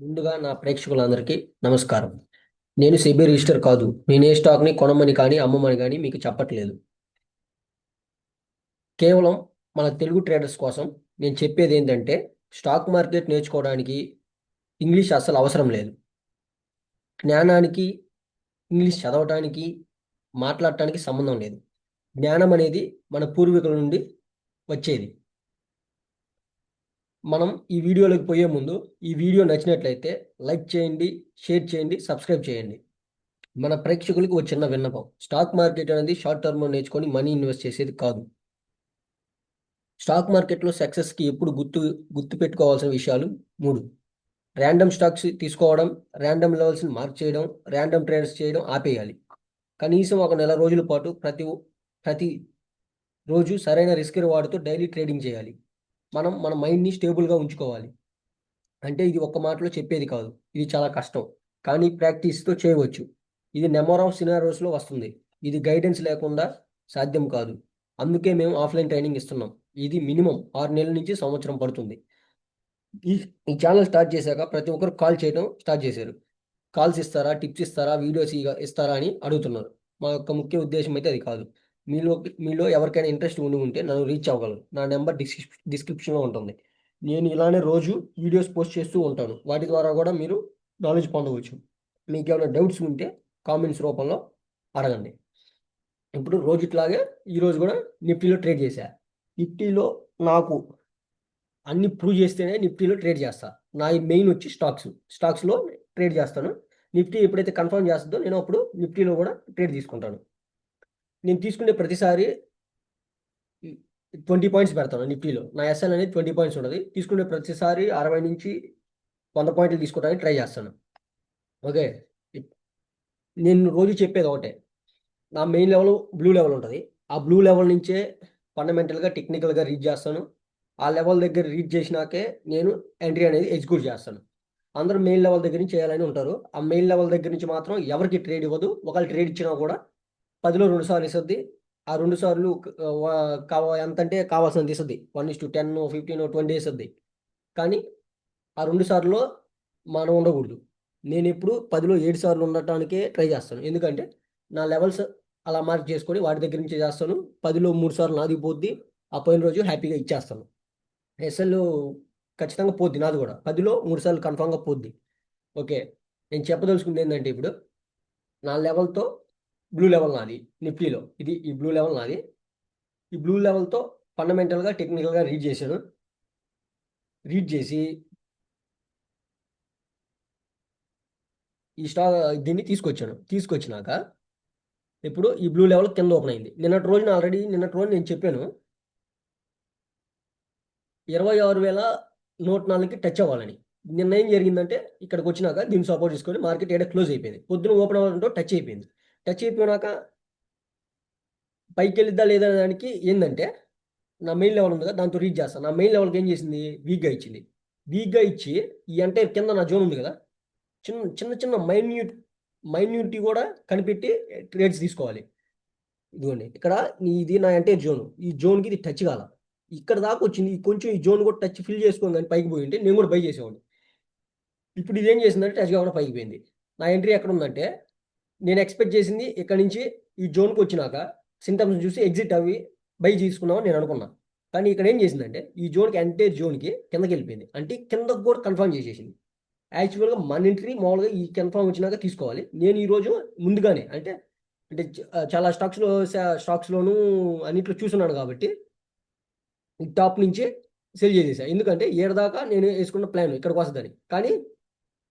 ముందుగా నా ప్రేక్షకులందరికీ నమస్కారం. నేను సెబీ రిజిస్టర్ కాదు. నేను ఏ స్టాక్ని కొనమని కానీ అమ్మమని కానీ మీకు చెప్పట్లేదు. కేవలం మన తెలుగు ట్రేడర్స్ కోసం నేను చెప్పేది ఏంటంటే స్టాక్ మార్కెట్ నేర్చుకోవడానికి ఇంగ్లీష్ అస్సలు అవసరం లేదు. జ్ఞానానికి ఇంగ్లీష్ చదవటానికి మాట్లాడటానికి సంబంధం లేదు. జ్ఞానం అనేది మన పూర్వీకుల నుండి వచ్చేది. మనం ఈ వీడియోలోకి పోయే ముందు ఈ వీడియో నచ్చినట్లయితే లైక్ చేయండి షేర్ చేయండి సబ్స్క్రైబ్ చేయండి. మన ప్రేక్షకులకు ఒక చిన్న విన్నపం. స్టాక్ మార్కెట్ అనేది షార్ట్ టర్మ్లో నేర్చుకొని మనీ ఇన్వెస్ట్ చేసేది కాదు. స్టాక్ మార్కెట్లో సక్సెస్కి ఎప్పుడు గుర్తు గుర్తు పెట్టుకోవాల్సిన విషయాలు మూడు. ర్యాండమ్ స్టాక్స్ తీసుకోవడం ర్యాండమ్ లెవెల్స్ని మార్క్ చేయడం ర్యాండమ్ ట్రేడ్స్ చేయడం ఆపేయాలి. కనీసం ఒక నెల రోజుల పాటు ప్రతి ప్రతి రోజు సరైన రిస్క్ వాడుతూ డైలీ ట్రేడింగ్ చేయాలి. మనం మన మైండ్ని స్టేబుల్గా ఉంచుకోవాలి. అంటే ఇది ఒక్క మాటలో చెప్పేది కాదు. ఇది చాలా కష్టం. కానీ ప్రాక్టీస్తో చేయవచ్చు. ఇది నెంబర్ ఆఫ్ సినారోస్లో వస్తుంది. ఇది గైడెన్స్ లేకుండా సాధ్యం కాదు. అందుకే మేము ఆఫ్లైన్ ట్రైనింగ్ ఇస్తున్నాం. ఇది మినిమం ఆరు నెలల నుంచి సంవత్సరం పడుతుంది. ఈ ఈ ఛానల్ స్టార్ట్ చేశాక ప్రతి ఒక్కరు కాల్ చేయడం స్టార్ట్ చేశారు. కాల్స్ ఇస్తారా టిప్స్ ఇస్తారా వీడియోస్ ఇస్తారా అని అడుగుతున్నారు. మా యొక్క ముఖ్య ఉద్దేశం అయితే అది కాదు. మీలో మీలో ఎవరికైనా ఇంట్రెస్ట్ ఉండి ఉంటే నన్ను రీచ్ అవ్వగలరు. నా నెంబర్ డిస్క్రిప్ డిస్క్రిప్షన్లో ఉంటుంది. నేను ఇలానే రోజు వీడియోస్ పోస్ట్ చేస్తూ ఉంటాను. వాటి ద్వారా కూడా మీరు నాలెడ్జ్ పొందవచ్చు. మీకు ఏమైనా డౌట్స్ ఉంటే కామెంట్స్ రూపంలో అడగండి. ఇప్పుడు రోజు ఇట్లాగే ఈరోజు కూడా నిఫ్టీలో ట్రేడ్ చేశా. నిఫ్టీలో నాకు అన్ని ప్రూవ్ చేస్తేనే నిఫ్టీలో ట్రేడ్ చేస్తా. నా మెయిన్ వచ్చి స్టాక్స్ స్టాక్స్లో ట్రేడ్ చేస్తాను. నిఫ్టీ ఎప్పుడైతే కన్ఫర్మ్ చేస్తుందో నేను అప్పుడు నిఫ్టీలో కూడా ట్రేడ్ తీసుకుంటాను. నేను తీసుకునే ప్రతిసారి ట్వంటీ పాయింట్స్ పెడతాను నిఫ్టీలో. నా ఎస్ఎల్ అనేది ట్వంటీ పాయింట్స్ ఉంటుంది తీసుకునే ప్రతిసారి అరవై నుంచి వంద పాయింట్లు తీసుకోవడానికి ట్రై చేస్తాను. ఓకే? నేను రోజు చెప్పేది ఒకటే. నా మెయిన్ లెవెల్ బ్లూ లెవెల్ ఉంటుంది. ఆ బ్లూ లెవెల్ నుంచే ఫండమెంటల్గా టెక్నికల్గా రీచ్ చేస్తాను. ఆ లెవెల్ దగ్గర రీచ్ చేసినాకే నేను ఎంట్రీ అనేది ఎగ్జిక్యూట్ చేస్తాను. అందరూ మెయిన్ లెవెల్ దగ్గర నుంచి చేయాలని ఉంటారు ఆ మెయిన్ లెవెల్ దగ్గర నుంచి మాత్రం ఎవరికి ట్రేడ్ ఇవ్వదు. ఒకళ్ళు ట్రేడ్ ఇచ్చినా కూడా పదిలో రెండు సార్లు ఇస్తుంది ఆ రెండు సార్లు కావ ఎంత అంటే కావాల్సినంత ఇస్తుంది one is to ten fifteen twenty ఇస్తుంది కానీ ఆ రెండు సార్లు మనం ఉండకూడదు. నేను ఇప్పుడు పదిలో ఏడు సార్లు ఉండటానికే ట్రై చేస్తాను. ఎందుకంటే నా లెవెల్స్ అలా మార్క్ చేసుకొని వాటి దగ్గర నుంచి చేస్తాను. పదిలో మూడు సార్లు నాది పోద్ది. ఆ పోయిన రోజు హ్యాపీగా ఇచ్చేస్తాను. ఎస్ఎల్ ఖచ్చితంగా పోద్ది నాది కూడా. పదిలో మూడు సార్లు కన్ఫామ్గా పోద్ది. ఓకే. నేను చెప్పదలుచుకుంది ఏంటంటే ఇప్పుడు నా లెవెల్తో బ్లూ లెవెల్ నాది నిఫ్టీలో ఇది ఈ బ్లూ లెవెల్ నాది. ఈ బ్లూ లెవెల్తో ఫండమెంటల్గా టెక్నికల్గా రీడ్ చేశాను. రీడ్ చేసి ఈ స్టాక్ దీన్ని తీసుకొచ్చాను. తీసుకొచ్చినాక ఇప్పుడు ఈ బ్లూ లెవెల్ కింద ఓపెన్ అయింది. నిన్నటి రోజున ఆల్రెడీ నిన్నటి రోజు నేను చెప్పాను. ఇరవై ఆరు వేల నూట నాలుగుకి టచ్ అవ్వాలని. నిన్న ఏం జరిగిందంటే ఇక్కడికి వచ్చినాక దీన్ని సపోర్ట్ చేసుకొని మార్కెట్ ఏడా క్లోజ్ అయిపోయింది. పొద్దున ఓపెన్ అవ్వాలంటే టచ్ అయిపోయింది. టచ్ అయిపోయినాక పైకి వెళ్ళిద్దా లేదా దానికి ఏంటంటే నా మెయిన్ లెవెల్ ఉంది కదా దాంతో రీచ్ చేస్తాను నా మెయిన్ లెవెల్కి ఏం చేసింది? వీక్గా ఇచ్చింది. వీక్గా ఇచ్చి ఈ అంటే కింద నా జోన్ ఉంది కదా చిన్న చిన్న చిన్న మైన్యూట్ మైన్యూటీ కూడా కనిపెట్టి ట్రేడ్స్ తీసుకోవాలి. ఇదిగోండి ఇక్కడ ఇది నా అంటే జోన్. ఈ జోన్కి ఇది టచ్ కాల. ఇక్కడ దాకా వచ్చింది. కొంచెం ఈ జోన్ కూడా టచ్ ఫిల్ చేసుకోండి కానీ పైకి పోయి ఉంటే నేను కూడా బై చేసేవాడిని. ఇప్పుడు ఇదేం చేసిందంటే టచ్ కాకుండా పైకి పోయింది. నా ఎంట్రీ ఎక్కడ ఉందంటే నేను ఎక్స్పెక్ట్ చేసింది ఇక్కడ నుంచి ఈ జోన్కి వచ్చినాక సింటమ్స్ చూసి ఎగ్జిట్ అవి బై తీసుకున్నామని నేను అనుకున్నాను కానీ ఇక్కడ ఏం చేసిందంటే ఈ జోన్కి అంటే జోన్కి కిందకి వెళ్ళిపోయింది. అంటే కిందకు కూడా కన్ఫర్మ్ చేసేసింది. యాక్చువల్గా మన ఎంట్రీ మామూలుగా ఈ కన్ఫర్మ్ వచ్చినాక తీసుకోవాలి. నేను ఈరోజు ముందుగానే అంటే అంటే చాలా స్టాక్స్లో స్టాక్స్లోను అన్నిట్లో చూస్తున్నాను కాబట్టి టాప్ నుంచి సెల్ చేసేసా. ఎందుకంటే ఏడదాకా నేను వేసుకున్న ప్లాన్ ఇక్కడికి వస్తుందని. కానీ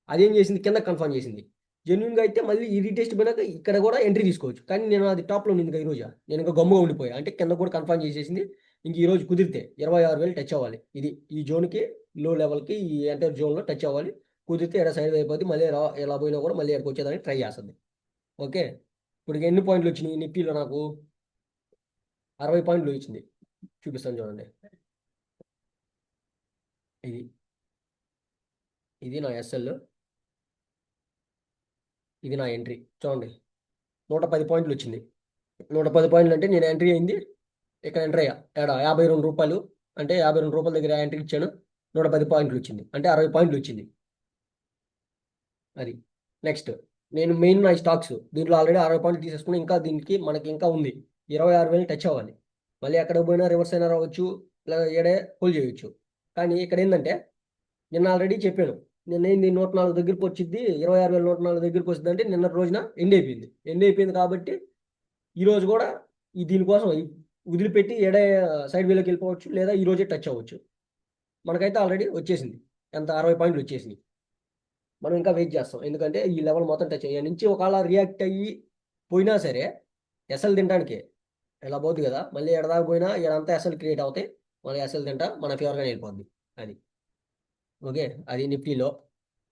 అదేం చేసింది? కింద కన్ఫర్మ్ చేసింది. జెన్యున్గా అయితే మళ్ళీ ఈ రీటెస్ట్ పోయినాక ఇక్కడ కూడా ఎంట్రీ తీసుకోవచ్చు. కానీ నేను అది టాప్లో ఉంది ఇంకా ఈరోజు నేను ఇంకా గమ్ముగా ఉండిపోయా. అంటే కింద కూడా కన్ఫర్మ్ చేసేసింది. ఇంక ఈరోజు కుదిరితే ఇరవై ఆరు వేలు టచ్ అవ్వాలి. ఇది ఈ జోన్కి లో లెవెల్కి ఈ ఎంటర్ జోన్లో టచ్ అవ్వాలి. కుదిరితే ఎక్కడ సైడ్ అయిపోద్ది. మళ్ళీ రా ఎలా పోయినా కూడా మళ్ళీ ఎక్కడికి వచ్చేదానికి ట్రై చేస్తుంది. ఓకే? ఇప్పుడు ఎన్ని పాయింట్లు వచ్చినాయి? నిఫ్టీలో నాకు అరవై పాయింట్లు ఇచ్చింది. చూపిస్తాను చూడండి. ఇది. ఇది నా ఎస్ఎల్ ఇది నా ఎంట్రీ. చూడండి. నూట పది పాయింట్లు వచ్చింది. నూట పది పాయింట్లు అంటే నేను ఎంట్రీ అయింది. ఇక్కడ ఎంట్రీ అయ్యా. ఏడా? యాభై రెండు రూపాయలు. అంటే యాభై రెండు రూపాయల దగ్గర ఎంట్రీ ఇచ్చాను. నూట పది పాయింట్లు వచ్చింది. అంటే అరవై పాయింట్లు వచ్చింది. అది. నెక్స్ట్. నేను మెయిన్ నా స్టాక్స్. దీంట్లో ఆల్రెడీ అరవై పాయింట్లు తీసేసుకుని ఇంకా దీనికి మనకి ఇంకా ఉంది. ఇరవై ఆరు వేలు టచ్ అవ్వాలి. మళ్ళీ ఎక్కడ పోయినా రివర్స్ అయినా రావచ్చు. లేదా ఏడే హోల్డ్ చేయొచ్చు. కానీ ఇక్కడ ఏంటంటే నిన్న ఆల్రెడీ చెప్పాను. నిన్న నూట నాలుగు దగ్గరికి వచ్చింది ఇరవై ఆరు వేల నూట నాలుగు దగ్గరికి వచ్చింది అంటే నిన్న రోజున ఎండ్ అయిపోయింది. ఎండ్ అయిపోయింది కాబట్టి ఈరోజు కూడా ఈ దీనికోసం వదిలిపెట్టి ఏడే సైడ్ వేలోకి వెళ్ళిపోవచ్చు లేదా ఈ రోజే టచ్ అవ్వచ్చు. మనకైతే ఆల్రెడీ వచ్చేసింది. ఎంత? అరవై పాయింట్లు వచ్చేసింది మనం ఇంకా వెయిట్ చేస్తాం. ఎందుకంటే ఈ లెవెల్ మొత్తం టచ్ అయ్యే నుంచి ఒకవేళ రియాక్ట్ అయ్యి పోయినా సరే ఎస్ఎల్ తినడానికి ఇలా పోతుంది కదా? మళ్ళీ ఎడదాకా పోయినా ఇదంతా ఎస్ఎల్ క్రియేట్ అవుతాయి. మళ్ళీ ఎస్ఎల్ తింటా మన ఫేవర్గా వెళ్ళిపోద్ది. అది. ఓకే అది నిఫ్టీలో.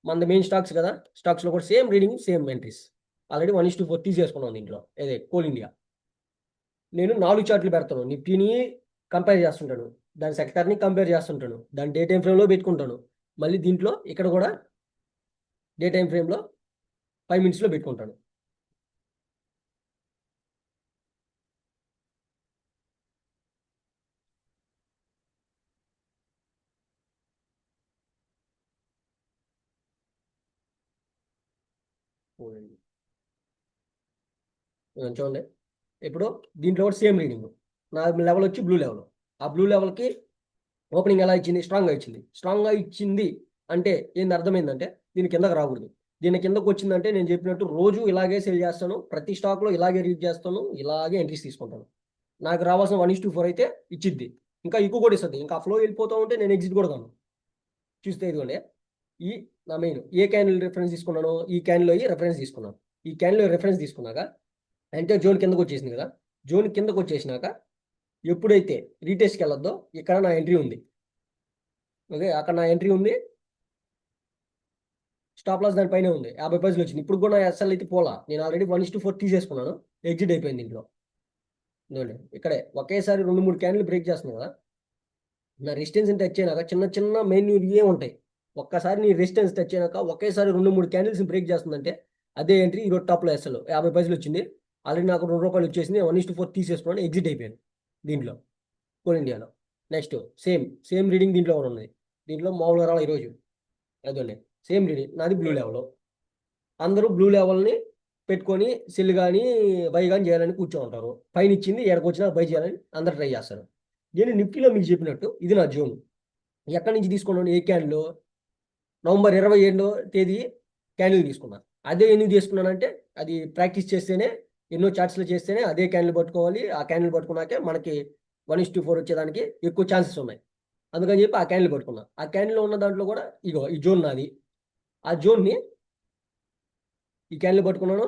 మన మెయిన్ స్టాక్స్ కదా స్టాక్స్లో కూడా same reading same entries already one is to four తీసేసుకున్నాం దీంట్లో. అదే కోల్ ఇండియా నేను నాలుగు చార్ట్లు పెడతాను. నిఫ్టీని కంపేర్ చేస్తుంటాను దాని సెక్టర్ని కంపేర్ చేస్తుంటాను దాని డే టైం ఫ్రేమ్లో పెట్టుకుంటాను మళ్ళీ దీంట్లో ఇక్కడ కూడా డే టైం ఫ్రేమ్లో ఫైవ్ మినిట్స్లో పెట్టుకుంటాను చూడండి ఇదిగో చూడండి. ఇప్పుడు దీంట్లో కూడా సేమ్ రీడింగ్. నా లెవెల్ వచ్చి బ్లూ లెవెల్. ఆ బ్లూ లెవెల్కి ఓపెనింగ్ ఎలా ఇచ్చింది? స్ట్రాంగ్గా ఇచ్చింది. స్ట్రాంగ్గా ఇచ్చింది అంటే ఏంది? అర్థమైందంటే దీని కిందకి రాకూడదు. దీని కిందకు వచ్చిందంటే నేను చెప్పినట్టు రోజు ఇలాగే సేల్ చేస్తాను ప్రతి స్టాక్లో ఇలాగే రీడ్ చేస్తాను ఇలాగే ఎంట్రీస్ తీసుకుంటాను. నాకు రావాల్సిన వన్ ఇస్ టూ ఫోర్ అయితే ఇచ్చిద్ది. ఇంకా ఎక్కువ కూడా ఇస్తుంది. ఇంకా ఫ్లో వెళ్ళిపోతూ ఉంటే నేను ఎగ్జిట్ కూడా కాను చూస్తే ఇదిగోండి. ఈ నా మెయిన్ ఏ క్యాండిల్ రిఫరెన్స్ తీసుకున్నాను ఈ క్యాండిల్లో ఈ రెఫరెన్స్ తీసుకున్నాను. ఈ క్యాన్లో రెఫరెన్స్ తీసుకున్నాక అంటే జోన్ కిందకు వచ్చేసింది కదా. జోన్ కిందకు వచ్చేసినాక ఎప్పుడైతే రీటెస్ట్కి వెళ్ళొద్దో ఇక్కడ నా ఎంట్రీ ఉంది. ఓకే అక్కడ నా ఎంట్రీ ఉంది. స్టాప్ లాస్ దానిపైనే ఉంది. యాభై పైసలు వచ్చింది. ఇప్పుడు కూడా నా ఎస్ఎల్ అయితే పోలా. నేను already one is to four తీసేసుకున్నాను. ఎగ్జిట్ అయిపోయింది ఇంట్లో. ఇక్కడే ఒకేసారి రెండు మూడు క్యాండిల్ బ్రేక్ చేస్తున్నాను కదా. నా రెసిస్టెన్స్ టచ్ అయినాక చిన్న చిన్న మెయిన్ ఏ ఉంటాయి. ఒక్కసారి నీ రెసిస్టెన్స్ టచ్ అయినాక ఒకేసారి రెండు మూడు క్యాండిల్స్ బ్రేక్ చేస్తుందంటే అదే ఎంట్రీ ఈరోజు టాప్లో ఎస్ఎల్ యాభై పైసలు వచ్చింది. ఆల్రెడీ నాకు రెండు రూపాయలు వచ్చేసింది వన్ ఇస్ టు ఫోర్ తీసేసుకున్నాను ఎగ్జిట్ అయిపోయాను దీంట్లో. కోల్ ఇండియాలో నెక్స్ట్ సేమ్ సేమ్ రీడింగ్ దీంట్లో కూడా ఉన్నది. దీంట్లో మామూలుగా రావాలి ఈరోజు అదండి సేమ్ రీడింగ్ నాది బ్లూ లెవెల్ అందరూ బ్లూ లెవెల్ని పెట్టుకొని సెల్ కానీ బై కానీ చేయాలని కూర్చో ఉంటారు. పైన ఇచ్చింది ఎక్కడికి వచ్చినా బై చేయాలని అందరు ట్రై చేస్తారు. నేను నిఫ్టీలో మీకు చెప్పినట్టు ఇది నా జోన్. ఎక్కడి నుంచి తీసుకున్నాను ఏ క్యాండిల్ నవంబర్ ఇరవై ఏడో తేదీ క్యాండిల్ తీసుకున్నాను అదే ఎందుకు తీసుకున్నానంటే అది ప్రాక్టీస్ చేస్తేనే ఎన్నో చార్ట్స్లు చేస్తేనే అదే క్యాండిల్ పట్టుకోవాలి. ఆ క్యాండిల్ పట్టుకున్నాకే మనకి వన్ ఇస్ టూ ఫోర్ వచ్చేదానికి ఎక్కువ ఛాన్సెస్ ఉన్నాయి. అందుకని చెప్పి ఆ క్యాండిల్ పట్టుకున్నా. ఆ క్యాండిల్లో ఉన్న దాంట్లో కూడా ఇగో ఈ జోన్ నాది. ఆ జోన్ని ఈ క్యాండిల్ పట్టుకున్నాను.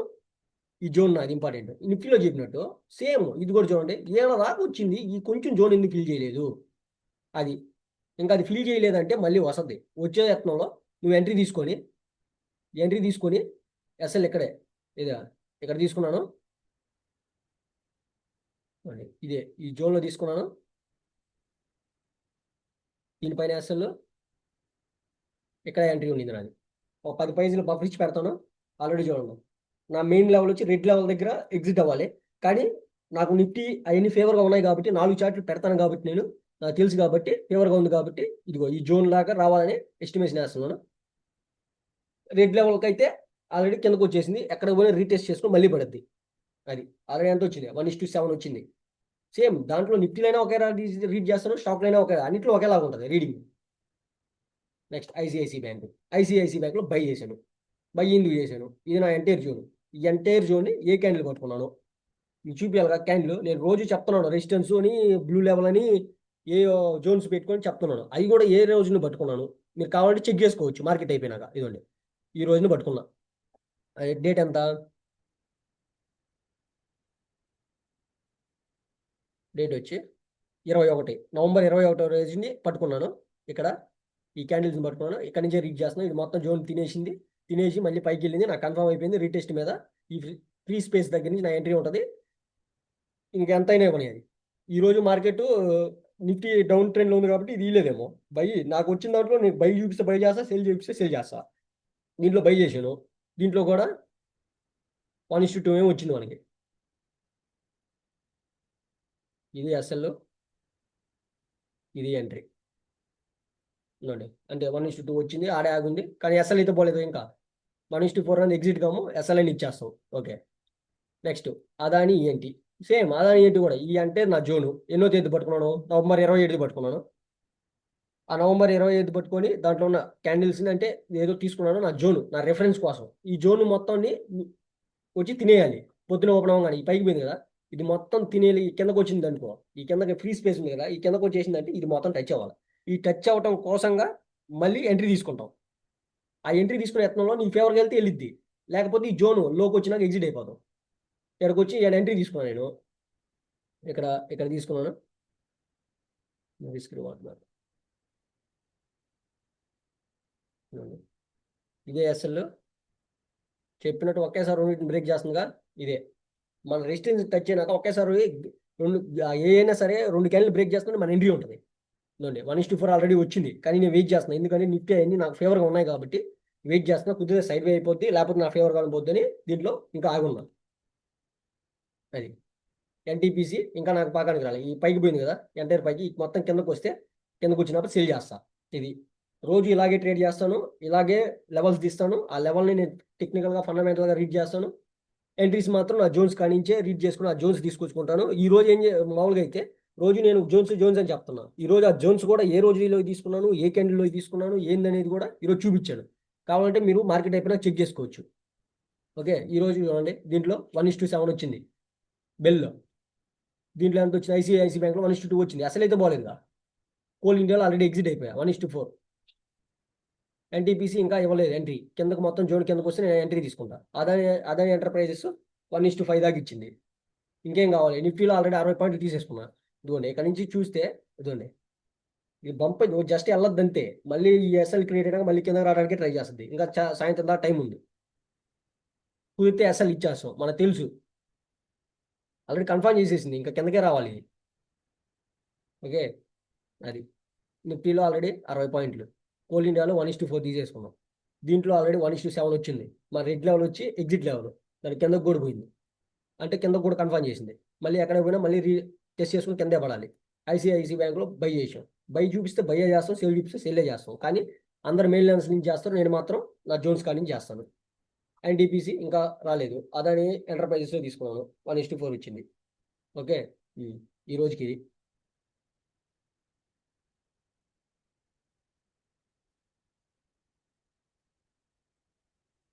ఈ జోన్ నాది ఇంపార్టెంట్ నిఫ్టీలో చెప్పినట్టు సేమ్ ఇది కూడా చూడండి. ఏమైనా దాకా వచ్చింది ఈ కొంచెం జోన్ ఎందుకు ఫిల్ చేయలేదు? అది ఇంకా అది ఫిల్ చేయలేదంటే మళ్ళీ వసతి వచ్చే యత్నంలో నువ్వు ఎంట్రీ తీసుకొని ఎంట్రీ తీసుకొని ఎస్ఎల్ ఇక్కడే ఇదే? ఇక్కడ తీసుకున్నాను. ఇదే ఈ జోన్లో తీసుకున్నాను. దీనిపైన అసలు ఇక్కడ ఎంట్రీ ఉండింది నాది? ఒక పది పైజీలు బఫర్ ఇచ్చి పెడతాను. ఆల్రెడీ చూడండి నా మెయిన్ లెవెల్ వచ్చి రెడ్ లెవెల్ దగ్గర ఎగ్జిట్ అవ్వాలి. కానీ నాకు నిఫ్టీ అవన్నీ ఫేవర్గా ఉన్నాయి కాబట్టి నాలుగు చార్ట్లు పెడతాను కాబట్టి నేను. నాకు తెలుసు కాబట్టి ఫేవర్గా ఉంది కాబట్టి ఇదిగో ఈ జోన్ లాగా రావాలని ఎస్టిమేషన్ వేస్తున్నాను. రెడ్ లెవెల్కి అయితే ఆల్రెడీ కిందకు వచ్చేసింది. ఎక్కడ పోయినా రీటెస్ట్ చేసుకుని మళ్ళీ పడుద్ది. అది ఆల్రెడీ ఎంత వచ్చింది వన్ ఇస్ టు సెవెన్ వచ్చింది. సేమ్ దాంట్లో నిఫ్టీలైనా ఒకే రీడ్ చేస్తాను స్టాక్లైనా ఒకే అన్నింటిలో ఒకేలాగా ఉంటుంది reading. Next ICICI bank. ICICI బ్యాంక్లో బై చేశాను. బై ఎందుకు చేశాను? ఇది నా ఎంటైర్ జోన్. ఈ ఎంటైర్ జోన్ని ఏ క్యాండిల్ పట్టుకున్నాను? మీకు చూపించాలి కదా క్యాండిల్. నేను రోజు చెప్తున్నాను రెసిస్టెన్స్ అని బ్లూ లెవెల్ అని ఏ జోన్స్ పెట్టుకొని చెప్తున్నాను. అవి కూడా ఏ రోజున పట్టుకున్నాను? మీరు కావాలంటే చెక్ చేసుకోవచ్చు మార్కెట్ అయిపోయినాక. ఇదండి ఈ రోజున పట్టుకున్నా. డేట్ ఎంత? డేట్ వచ్చి ఇరవై ఒకటి. నవంబర్ ఇరవై ఒకటో రోజుని పట్టుకున్నాను. ఇక్కడ ఈ క్యాండిల్స్ని పట్టుకున్నాను. ఇక్కడ నుంచే రీడ్ చేస్తున్నాను. ఇది మొత్తం జోన్ తినేసింది. తినేసి మళ్ళీ పైకి వెళ్ళింది. నాకు కన్ఫర్మ్ అయిపోయింది. రీటెస్ట్ మీద ఈ ఫ్రీ స్పేస్ దగ్గర నుంచి నా ఎంట్రీ ఉంటుంది. ఇంకెంతైనా ఇవ్వని అది. ఈరోజు మార్కెట్ నిఫ్టీ డౌన్ ట్రెండ్లో ఉంది కాబట్టి ఇది ఇలేదేమో బై నాకు వచ్చిన దాంట్లో నేను బై చూపిస్తే బై చేస్తా సెల్ చూపిస్తే సెల్ చేస్తా. దీంట్లో బై చేశాను. దీంట్లో కూడా వన్ ఇష్యూ టూ ఏమో వచ్చింది మనకి. ఇది అసలు? ఇది ఎంట్రీ ఇవ్వండి అంటే వన్ ఇస్ టూ వచ్చింది ఆడే ఆగుంది కానీ ఎస్ఎల్ అయితే పోలేదు ఇంకా. వన్ ఇస్ ఫోర్ అనేది ఎగ్జిట్ కాము ఎస్ఎల్ఐని ఇచ్చేస్తాం ఓకే నెక్స్ట్ అదాని ఏంటి సేమ్ అదాని ఏంటి కూడా. ఈ అంటే నా జోను. ఎన్నో తేదీ పట్టుకున్నాను? నవంబర్ ఇరవై ఏడు పట్టుకున్నాను. ఆ నవంబర్ ఇరవై ఐదు పట్టుకొని దాంట్లో ఉన్న క్యాండిల్స్ని అంటే ఏదో తీసుకున్నాను నా జోను నా రెఫరెన్స్ కోసం. ఈ జోను మొత్తాన్ని వచ్చి తినేయాలి. పొద్దున ఓపెన్ అవ్వగానే ఈ పైకి పోయింది కదా. ఇది మొత్తం తినేయాలి ఈ కిందకు వచ్చింది అనుకో ఈ కిందకి ఫ్రీ స్పేస్ ఉంది కదా ఈ కిందకు వచ్చేసిందంటే ఇది మొత్తం టచ్ అవ్వాలి. ఈ టచ్ అవ్వటం కోసంగా మళ్ళీ ఎంట్రీ తీసుకుంటాం. ఆ ఎంట్రీ తీసుకునే యత్నంలో నీ ఫేవర్కి వెళ్తే వెళ్ళిద్ది. లేకపోతే ఈ జోను లోకి వచ్చినాక ఎగ్జిట్ అయిపోతాం. ఇక్కడికి వచ్చి ఇక్కడ ఎంట్రీ తీసుకున్నాను నేను. ఇక్కడ ఇక్కడ తీసుకున్నాను. రిస్క్ ఇదే అసలు చెప్పినట్టు ఒకేసారి రెండింటిని బ్రేక్ చేస్తుందిగా. ఇదే. మన రెసిస్టెన్స్ టచ్ అయినాక ఒకేసారి రెండు ఏ అయినా సరే రెండు క్యాన్లు బ్రేక్ చేస్తుంటే మన ఎంట్రీ ఉంటుంది. ఇదండి వన్ ఇస్ ఫోర్ ఆల్రెడీ వచ్చింది. కానీ నేను వెయిట్ చేస్తున్నాను ఎందుకంటే నిఫ్టీ అన్ని నాకు ఫేవర్గా ఉన్నాయి కాబట్టి వెయిట్ చేస్తున్నా. కుదిరే సైడ్ వే అయిపోద్ది లేకపోతే నా ఫేవర్ కాకపోద్ది అని దీంట్లో ఇంకా ఆగున్నాను అది. ఎన్టీపీసీ ఇంకా నాకు పాకానికి రాలి. ఈ పైకి పోయింది కదా ఎంటైర్ పైకి మొత్తం కిందకు వస్తే కిందకు వచ్చినప్పుడు సెల్ చేస్తా. ఇది. రోజు ఇలాగే ట్రేడ్ చేస్తాను ఇలాగే లెవెల్స్ తీస్తాను. ఆ లెవెల్ని నేను టెక్నికల్గా ఫండమెంటల్గా రీడ్ చేస్తాను. ఎంట్రీస్ మాత్రం నా జోన్స్ కానించే రీడ్ చేసుకుని ఆ జోన్స్ తీసుకొచ్చుకుంటాను. ఈ రోజు ఏం మామూలుగా అయితే రోజు నేను జోన్స్ జోన్స్ అని చెప్తున్నాను ఈ రోజు ఆ జోన్స్ కూడా ఏ రోజులో తీసుకున్నాను ఏ క్యాండిల్లో తీసుకున్నాను ఏందనేది కూడా ఈరోజు చూపించాను కావాలంటే మీరు మార్కెట్ అయిపోయినా చెక్ చేసుకోవచ్చు. ఓకే? ఈరోజు చూడండి. దీంట్లో వన్ ఇస్ టూ సెవెన్ వచ్చింది. బెల్లో దీంట్లో ఎంత వచ్చింది? ఐసీఐసీ బ్యాంక్లో వన్ ఇస్ టూ వచ్చింది. అసలు అయితే బాగాలేదుగా కోల్ ఇండియాలో ఆల్రెడీ ఎగ్జిట్ అయిపోయా. One is to four NTPC ఇంకా ఇవ్వలేదు ఎంట్రీ కిందకు మొత్తం జోన్ కిందకు వస్తే నేను ఎంట్రీ తీసుకుంటా. Adani Adani enterprises one is to five దాకా ఇచ్చింది. ఇంకేం కావాలి? నిఫ్టీలో ఆల్రెడీ అరవై పాయింట్లు తీసేసుకున్నా. ఇదిగోండి ఇక్కడ నుంచి చూస్తే ఇదిగోండి. ఈ బంప్ జస్ట్ వెళ్ళొద్దు అంతే మళ్ళీ ఈ ఎస్ఎల్ క్రియేట్ అయినా మళ్ళీ కిందకి రావడానికి ట్రై చేస్తుంది. ఇంకా సాయంత్రం దాకా టైం ఉంది. కుదిరితే ఎస్ఎల్ ఇచ్చేస్తాం. మనకు తెలుసు. ఆల్రెడీ కన్ఫర్మ్ చేసేసింది. ఇంకా కిందకే రావాలి. ఇది. ఓకే? అది. నిఫ్టీలో ఆల్రెడీ అరవై పాయింట్లు కోల్ ఇండియాలో వన్ ఇస్ టు ఫోర్ తీసేసుకున్నాం. దీంట్లో already one is to seven వచ్చింది. మా రెడ్ లెవెల్ వచ్చి ఎగ్జిట్ లెవెల్ దాని కిందకు కూడా పోయింది. అంటే కింద కూడా కన్ఫర్మ్ చేసింది. మళ్ళీ ఎక్కడ పోయినా మళ్ళీ రీ టెస్ట్ చేసుకుని కిందే పడాలి. ఐసిఐసి బ్యాంక్లో బై చేసాం బై చూపిస్తే బై చేస్తాం సేల్ చూపిస్తే సేలే చేస్తాం. కానీ అందరు మెయిన్ లెన్స్ నుంచి చేస్తారు. నేను మాత్రం నా జోన్స్ కాడి నుంచి చేస్తాను. ఎన్టీపీసీ ఇంకా రాలేదు. అదని ఎంటర్ప్రైజెస్లో తీసుకున్నాను. వన్ ఇస్టు ఫోర్ వచ్చింది. ఓకే? ఈ రోజుకి ఇది.